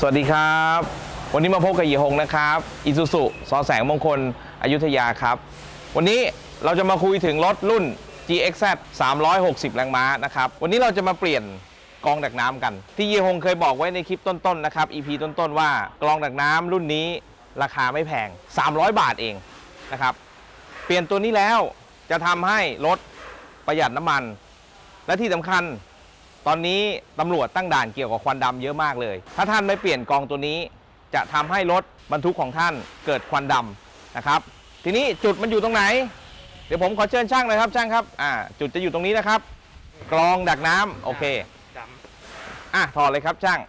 สวัสดีครับ วันนี้มาพบกับยีหงนะครับอิซูซุสอแสงมงคลอยุธยาครับ วันนี้เราจะมาคุยถึงรถรุ่น GXZ 360 แรงม้านะครับ วันนี้เราจะมาเปลี่ยนกองดักน้ำกัน ที่ยีหงเคยบอกไว้ในคลิปต้นๆนะครับ EP ต้นๆว่ากรองดักน้ำรุ่นนี้ราคาไม่แพง 300 บาทเองนะครับ เปลี่ยนตัวนี้แล้วจะทำให้รถประหยัดน้ำมัน และที่สำคัญ ตอนนี้ตำรวจตั้งด่านเกี่ยวกับควันดำเยอะมากเลย ถ้าท่านไม่เปลี่ยนกองตัวนี้ จะทำให้รถบรรทุกของท่านเกิดควันดำนะครับ ทีนี้จุดมันอยู่ตรงไหน เดี๋ยวผมขอเชิญช่างเลยครับช่างครับอ่าจุดจะอยู่ตรงนี้นะครับ กรองดักน้ำโอเคดำอะถอดเลยครับช่าง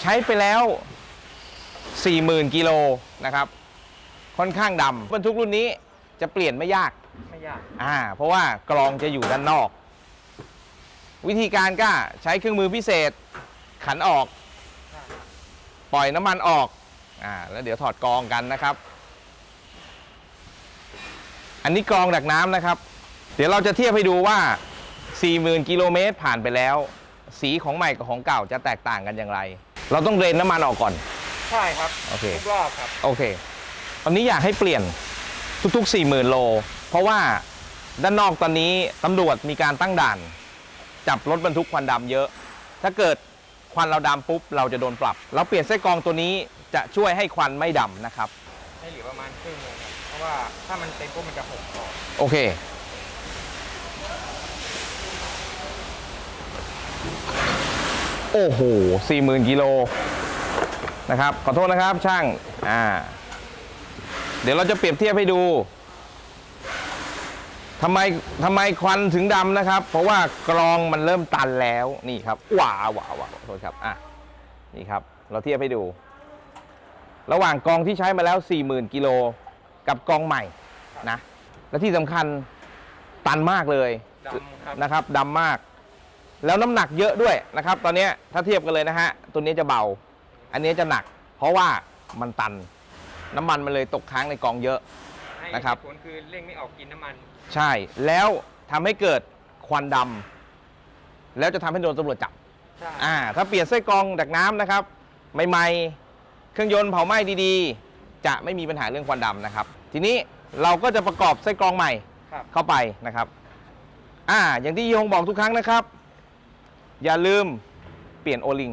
ใช้ไปแล้ว 40,000กิโลนะครับ ค่อนข้างดำบรรทุกรุ่นนี้จะเปลี่ยนไม่ยาก ไม่ยากอ่าเพราะว่ากรองจะอยู่ด้านนอก วิธีการก็ใช้เครื่องมือพิเศษ ขันออก ปล่อยน้ำมันออกอ่าแล้วเดี๋ยวถอดกรองกันนะครับ อันนี้กรองดักน้ำนะครับ เดี๋ยวเราจะเทียบให้ดูว่า 40,000กิโลเมตรผ่านไปแล้ว สีของใหม่กับของเก่าจะแตกต่างกันอย่างไร เราต้องเดรนน้ำมันออกก่อน ใช่ครับโอเค ทุกรอบครับ โอเค ตอนนี้อยากให้เปลี่ยนทุกๆ 40,000 โล เพราะว่าด้านนอกตอนนี้ตำรวจมีการตั้งด่าน จับรถบรรทุกควันดำเยอะ ถ้าเกิดควันเราดำปุ๊บเราจะโดนปรับ เราเปลี่ยนไส้กรองตัวนี้จะช่วยให้ควันไม่ดำนะครับ ให้เหลือประมาณครึ่งหนึงครับเพราะว่าถ้ามันเต็มปุ๊บมันจะหกต่อโอเค โอ้โห40,000กิโลนะครับ ขอโทษนะครับช่าง อ่า เดี๋ยวเราจะเปรียบเทียบให้ดู ทำไมทำไมควันถึงดำนะครับ เพราะว่ากรองมันเริ่มตันแล้วนี่ครับว้าวว้าวว้าวขอโทษครับอะนี่ครับ เราเทียบให้ดู ระหว่างกองที่ใช้มาแล้ว 40,000กิโลกับกองใหม่นะ และที่สำคัญตันมากเลยดำครับ นะครับดำมาก แล้วน้ำหนักเยอะด้วยนะครับ ตอนเนี้ยถ้าเทียบกันเลยนะฮะตัวนี้จะเบา อันนี้จะหนัก เพราะว่ามันตัน น้ำมันมันเลยตกค้างในกองเยอะให้ นะครับเหตุผลคือเร่งไม่ออกกินน้ำมัน ใช่แล้วทำให้เกิดควันดำแล้วจะทำให้โดนตำรวจจับ ใช่ อ่าถ้าเปลี่ยนไส้กรองดักน้ำนะครับใหม่ๆ เครื่องยนต์เผาไหม้ดีๆ จะไม่มีปัญหาเรื่องควันดำนะครับ ทีนี้เราก็จะประกอบไส้กรองใหม่ครับ เข้าไปนะครับ อ่า อย่างที่ยงบอกทุกครั้งนะครับ อย่าลืมเปลี่ยนโอลิง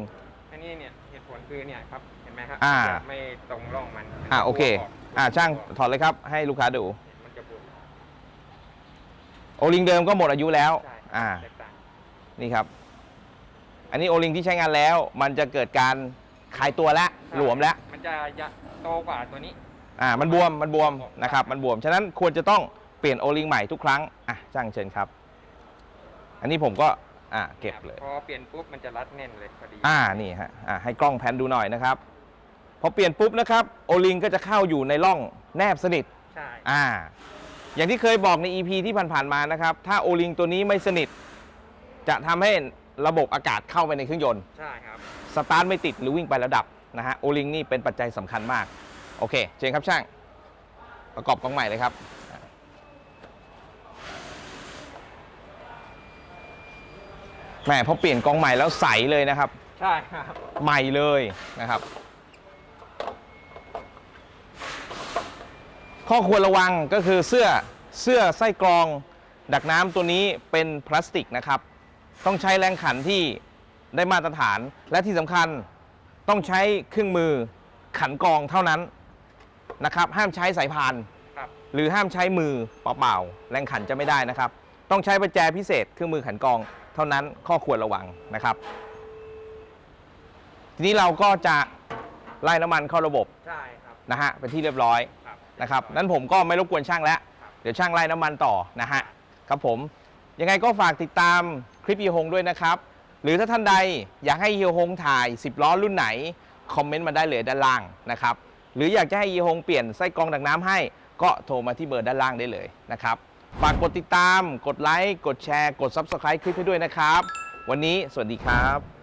อันนี้เนี่ยเหตุผลคือเนี่ยครับ เห็นไหมครับอ่าจะไม่ตรงร่องมันอ่าโอเค ก อ่าช่างถอดเลยครับ ให้ลูกค้าดู มันจะบวมโอลิงเดิมก็หมดอายุแล้ว ใช่อ่า แตกต่างนี่ครับ อันนี้โอลิงที่ใช้งานแล้ว มันจะเกิดการคลายตัวแล้วหลวมแล้ว มันจะยะโตกว่าตัวนี้ อ่า มันบวม มันบวมนะครับ มันบวม ฉะนั้นควรจะต้องเปลี่ยนโอลิงใหม่ทุกครั้ง อะช่างเชิญครับ อันนี้ผมก็ อ่า เก็บเลย พอเปลี่ยนปุ๊บมันจะรัดแน่นเลยพอดี อ่า นี่ฮะ อ่า ให้กล้องแพนดูหน่อยนะครับ พอเปลี่ยนปุ๊บนะครับโอลิงก็จะเข้าอยู่ในร่องแนบสนิทใช่อ่า อย่างที่เคยบอกใน EP ที่ผ่านๆมานะครับ ถ้าโอลิงตัวนี้ไม่สนิท จะทำให้ระบบอากาศเข้าไปในเครื่องยนต์ ใช่ครับ สตาร์ทไม่ติดหรือวิ่งไประดับนะฮะโอลิงนี่เป็นปัจจัยสำคัญมาก โอเคเชิญครับช่าง ประกอบกล้องใหม่เลยครับ แหมพอเปลี่ยนกล้องใหม่แล้วใสเลยนะครับ ใช่ครับ ใหม่เลยนะครับ ข้อควรระวังก็คือเสื้อเสื้อไส้กรอง ดักน้ำตัวนี้เป็นพลาสติกนะครับ ต้องใช้แรงขันที่ได้มาตรฐานและที่สำคัญต้องใช้เครื่องมือขันกรองเท่านั้นนะครับ ห้ามใช้สายพาน ครับ หรือห้ามใช้มือเปล่าๆแรงขันจะไม่ได้นะครับ ต้องใช้ประแจพิเศษเครื่องมือขันกรอง เท่านั้นข้อควรระวังนะครับ ทีนี้เราก็จะไล่น้ำมันเข้าระบบใช่ครับ นะฮะเป็นที่เรียบร้อยครับ นะครับนั้นผมก็ไม่รบกวนช่างแล้ว เดี๋ยวช่างไล่น้ำมันต่อนะฮะครับผมยังไงก็ฝากติดตามคลิปเฮียฮงด้วยนะครับ หรือถ้าท่านใดอยากให้เฮียฮงถ่าย 10 ล้อรุ่นไหน คอมเมนต์มาได้เลยด้านล่างนะครับหรืออยากจะให้เฮียฮงเปลี่ยนไส้กรองดักน้ำให้ ก็โทรมาที่เบอร์ด้านล่างได้เลยนะครับฝากกดติดตาม กดไลค์ กดแชร์ กด Subscribe คลิปให้ด้วยนะครับ วันนี้สวัสดีครับ